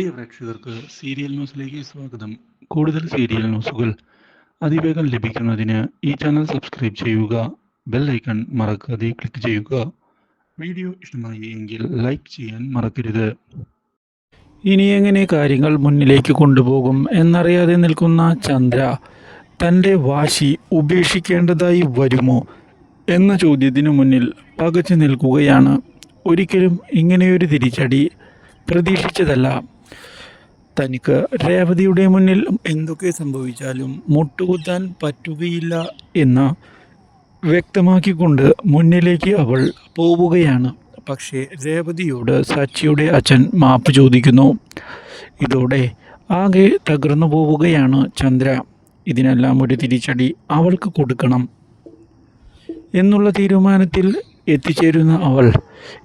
പ്രിയ പ്രേക്ഷകർക്ക് സീരിയൽ ന്യൂസിലേക്ക് സ്വാഗതം. കൂടുതൽ സീരിയൽ ന്യൂസുകൾ അതിവേഗം ലഭിക്കുന്നതിന് ഈ ചാനൽ സബ്സ്ക്രൈബ് ചെയ്യുക ബെൽ ഐക്കൺ മറക്കാതെ ക്ലിക്ക് ചെയ്യുക. വീഡിയോ ഇഷ്ടമായി എങ്കിൽ ലൈക്ക് ചെയ്യാൻ മറക്കരുത്. ഇനി എങ്ങനെ കാര്യങ്ങൾ മുന്നിലേക്ക് കൊണ്ടുപോകും എന്നറിയാതെ നിൽക്കുന്ന ചന്ദ്ര തന്റെ വാശി ഉപേക്ഷിക്കേണ്ടതായി വരുമോ എന്ന ചോദ്യത്തിനു മുന്നിൽ പകച്ചു നിൽക്കുകയാണ്. ഒരിക്കലും ഇങ്ങനെയൊരു തിരിച്ചടി പ്രതീക്ഷിച്ചതല്ല. തനിക്ക് രേവതിയുടെ മുന്നിൽ എന്തൊക്കെ സംഭവിച്ചാലും മുട്ടുകുത്താൻ പറ്റുകയില്ല എന്ന് വ്യക്തമാക്കിക്കൊണ്ട് മുന്നിലേക്ക് അവൾ പോവുകയാണ്. പക്ഷേ രേവതിയോട് സച്ചിയുടെ അച്ഛൻ മാപ്പ് ചോദിക്കുന്നു. ഇതോടെ ആകെ തകർന്നു പോവുകയാണ് ചന്ദ്ര. ഇതിനെല്ലാം ഒരു തിരിച്ചടി അവൾക്ക് കൊടുക്കണം എന്നുള്ള തീരുമാനത്തിൽ എത്തിച്ചേരുന്ന അവൾ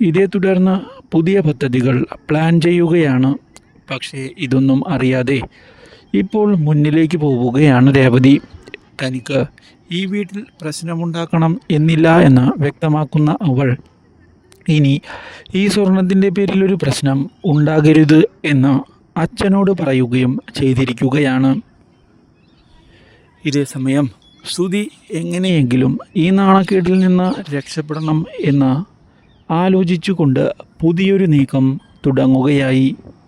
ഇതേ തുടർന്ന് പുതിയ പദ്ധതികൾ പ്ലാൻ ചെയ്യുകയാണ്. പക്ഷേ ഇതൊന്നും അറിയാതെ ഇപ്പോൾ മുന്നിലേക്ക് പോവുകയാണ് രേവതി. തനിക്ക് ഈ വീട്ടിൽ പ്രശ്നമുണ്ടാക്കണം എന്നില്ല എന്ന് വ്യക്തമാക്കുന്ന അവൾ ഇനി ഈ സ്വർണത്തിന്റെ പേരിൽ ഒരു പ്രശ്നം ഉണ്ടാകരുത് എന്ന് അച്ഛനോട് പറയുകയും ചെയ്തിരിക്കുകയാണ്. ഇതേ സമയം ശ്രുതി എങ്ങനെയെങ്കിലും ഈ നാണക്കേടിൽ നിന്ന് രക്ഷപ്പെടണം എന്ന് ആലോചിച്ചുകൊണ്ട് പുതിയൊരു നീക്കം തുടങ്ങുകയായി.